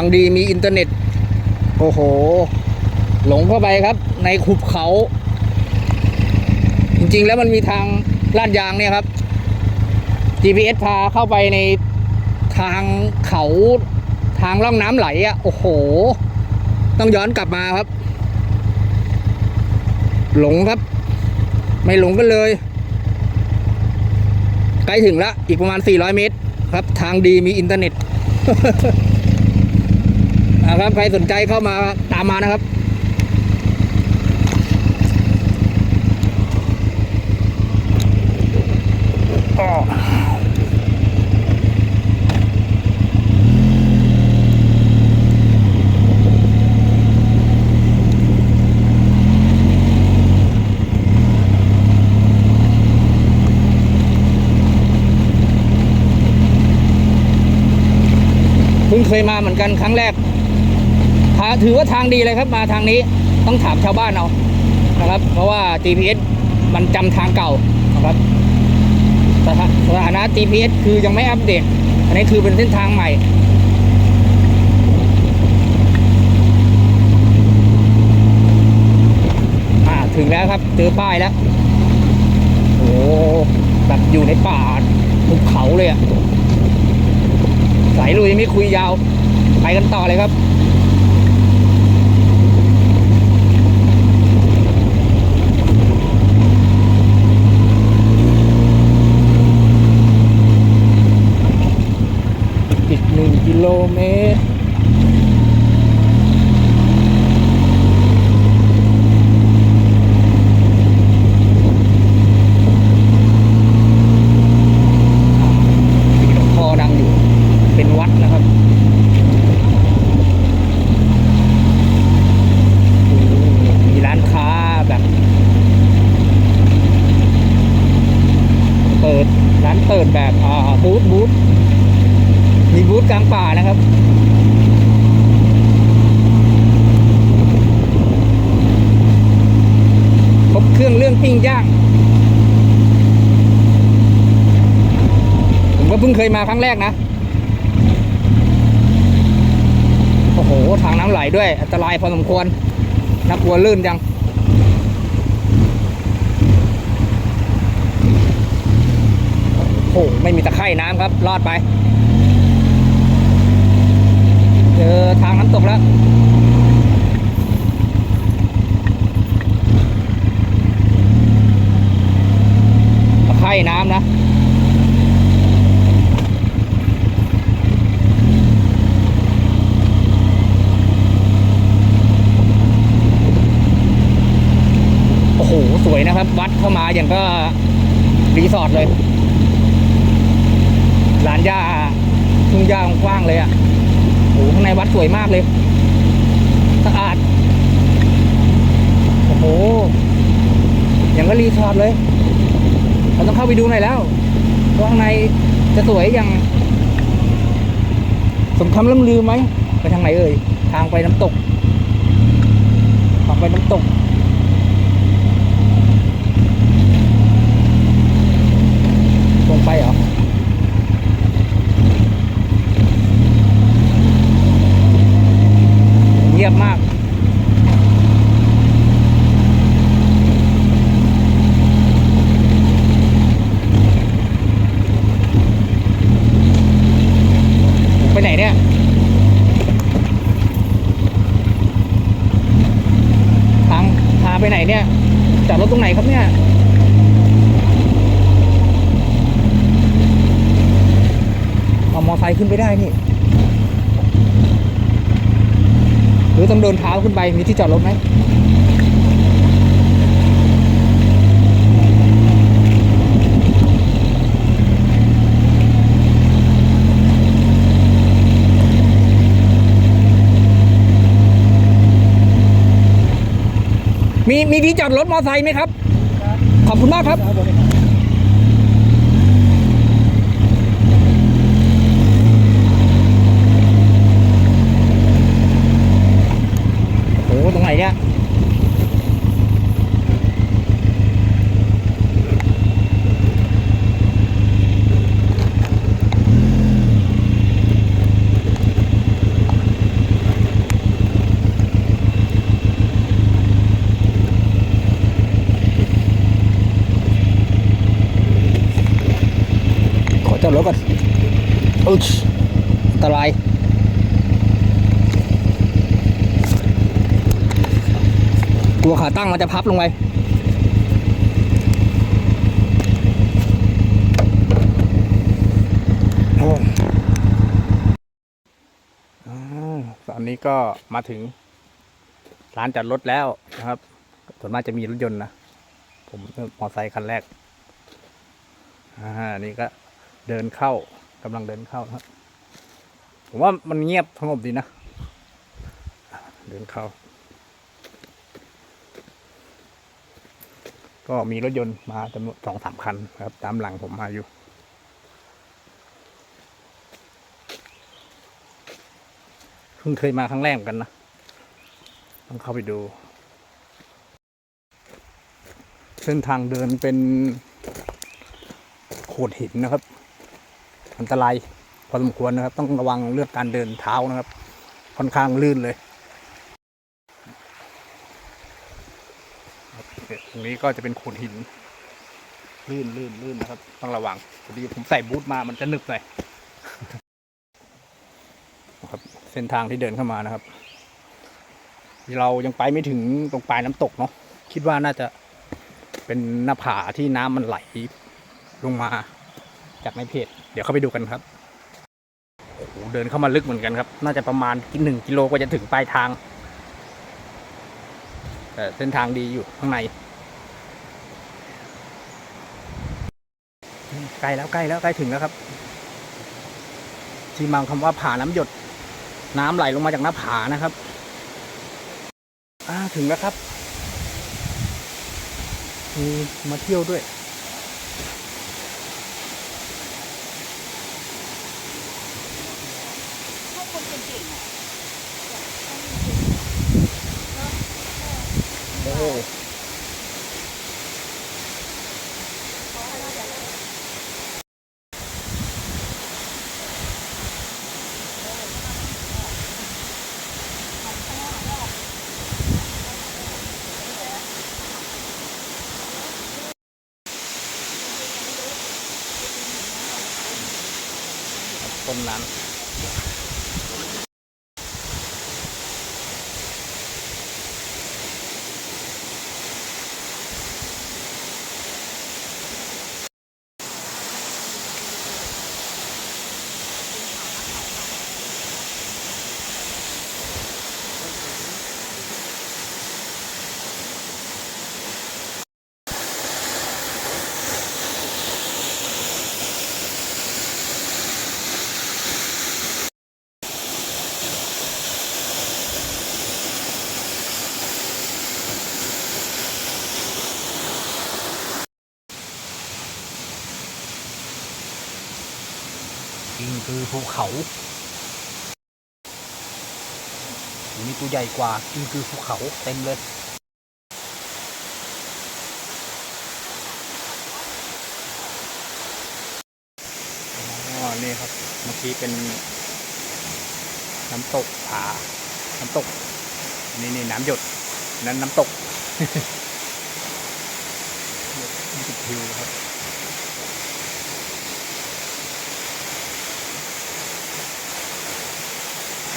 างดีมีอินเทอร์เน็ต โอ้โห หลงเข้าไปครับ ในขุบเขา จริงๆแล้วมันมีทางลาดยางเนี่ยครับ GPS พาเข้าไปในทางเขาทางร่องน้ำไหลอะ โอ้โห ต้องย้อนกลับมาครับ หลงครับ ไม่หลงกันเลยใกล้ถึงล้วอีกประมาณ 400 เมตร ครับ ทางดีมีอินเทอร์เน็ต ครับใครสนใจเข้ามาตามมานะครับเพิ่งเคยมาเหมือนกันครั้งแรกทา ถือว่าทางดีเลยครับมาทางนี้ต้องถามชาวบ้านเอานะครับ เพราะว่า GPS มันจำทางเก่านะครับสถาสถานะ GPS คือยังไม่อัปเดต อันนี้คือเป็นเส้นทางใหม่อาถึงแล้วครับเจอป้ายแล้วโอ้แบบอยู่ในป่าภูเขาเลยอะสายลุยไม่คุยยาว ไปกันต่อเลยครับ อีกหนึ่งกิโลเมตร มีหลวงพ่อดังอยู่ เป็นวัดนะครับโอ้โหมีร้านค้าแบบ เปิดร้านเปิดแบบอ่าบูธบูธมีบูธกลางป่านะครับ ครบเครื่องเรื่อง ปิ้งย่างผมก็เพิ่งเคยมาครั้งแรกนะ โอ้โห ทางน้ำไหลด้วย อันตรายพอสมควรนักกลัวลื่นจังโอ้โหไม่มีตะไคร่น้ำครับ รอดไป เจอทางน้ำตกแล้ว ล่น้ำนะโอ้โห สวยนะครับ วัดเข้ามาอย่างก็รีสอร์ทเลยลานหญ้าทุ่งหญ้ากว้างเลยอะ่ะโอ้โหข้างในวัดสวยมากเลยสะอาด โอ้โหอย่างก็รีสอร์ทเลย เราต้องเข้าไปดูหน่อยแล้วว่าข้างในจะสวยอย่างสมคำล่ำลือไหมไปทางไหนเอ่ย ทางไปน้ำตกทางไปน้ำตก ตรงไปเหรอ เงียบมาก ไปไหนเนี่ย ทางพา ไหนเนี่ยจอดรถตรงไหนครับเนี่ยเอามอไซค์ขึ้นไปได้นี่หรือต้องเดินเท้าขึ้นไปมีที่จอดรถไหม มีมีที่จอดรถมอไซค์ไหมครับ ขอบคุณมากครับ โอ้โหตรงไหนเนี่ย อดรถก่อนอุ๊ยอัน ตรายกลัวขาตั้งมันจะพับลงไปอ้อ่าตอนนี้ก็มาถึงร้านจอดรถแล้วนะครับ ส่วนมากจะมีรถยนต์นะ ผมมอเตอร์ไซค์คันแรก อ่า นี่ก็เดินเข้ากำลังเดินเข้านะครับ ผมว่ามันเงียบสงบดีนะ เดินเข้า ก็มีรถยนต์มาจำนวนสองสามคันครับ ตามหลังผมมาอยู่เพิ่งเคยมาครั้งแรกกันนะต้องเข้าไปดู เส้นทางเดินเป็นโขดหินนะครับ อันตราย พอสมควรนะครับ ต้องระวังเรื่องการเดินเท้านะครับ ค่อนข้างลื่นเลยตรงนี้ก็จะเป็นโขดหิน ลื่นลื่นลื่นนะครับ ต้องระวังพอดีผมใส่บูทมามันจะหนึบหน่อยครับเส้นทางที่เดินเข้ามานะครับ เรายังไปไม่ถึงตรงปลายน้ำตกเนาะคิดว่าน่าจะเป็นหน้าผาที่น้ำมันไหลลงมาจากในเพจ เดี๋ยวเข้าไปดูกันครับ เดินเข้ามาลึกเหมือนกันครับ น่าจะประมาณหนึ่งกิโลกว่าจะถึงปลายทางแต่เส้นทางดีอยู่ข้างในใกล้แล้วใกล้แล้วใกล้ถึงแล้วครับ ที่มาคำว่าผาน้ำหยด น้ำไหลลงมาจากหน้าผานะครับอถึงแล้วครับมีมาเที่ยวด้วย โอ้โหต้นนั้น คือภูเขาอันนี้ตัวใหญ่กว่าจริงคือภูเขาเต็มเลยนี่ครับเมื่อกี้เป็นน้ำตกผา น้ำตก นี่นี่น้ำหยด นั้นน้ำตกนี่คือทิวครับ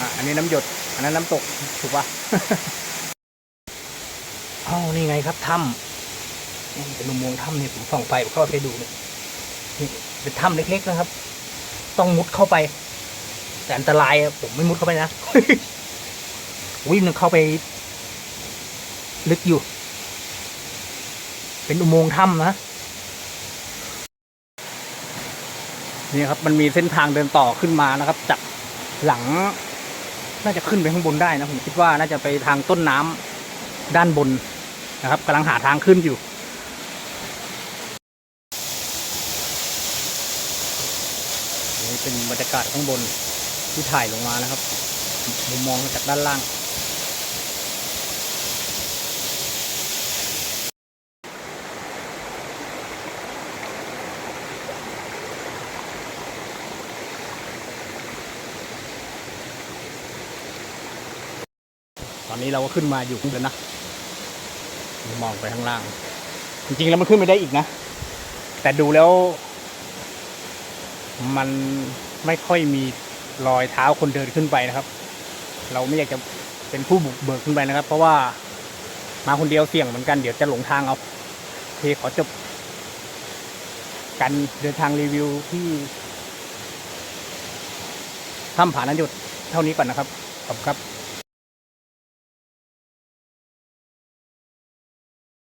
อะอันนี้น้ำหยด อันนั้นน้ำตกถูกปะอ้านี่ไงครับถ้ำนี่เป็นอุโมงค์ถ้ำเนี่ยผมส่องไปผมเข้าไปดูเนี่ยนี่เป็นถ้ำเล็กๆนะครับ ต้องมุดเข้าไป แต่อันตรายผมไม่มุดเข้าไปนะวิ่งเข้าไป ลึกอยู่ เป็นอุโมงค์ถ้ำนะนี่ครับมันมีเส้นทางเดินต่อขึ้นมานะครับ จากหลัง น่าจะขึ้นไปข้างบนได้นะผมคิดว่าน่าจะไปทางต้นน้ำด้านบนนะครับกำลังหาทางขึ้นอยู่ นี่เป็นบรรยากาศข้างบนที่ถ่ายลงมานะครับมุมมองจากด้านล่าง อนนี้เราก็ขึ้นมาอยู่แล้วนะมองไปข้างล่าง จริงๆแล้วมันขึ้นไปได้อีกนะ แต่ดูแล้ว มันไม่ค่อยมีรอยเท้าคนเดินขึ้นไปนะครับ เราไม่อยากจะเป็นผู้บุกเบิกขึ้นไปนะครับ เพราะว่ามาคนเดียวเสี่ยงเหมือนกันเดี๋ยวจะหลงทางเอาเคขอจบการเดินทางรีวิวที่ถ้ำผานันหยุดเท่านี้ก่อนนะครับ ขอบคุณครับ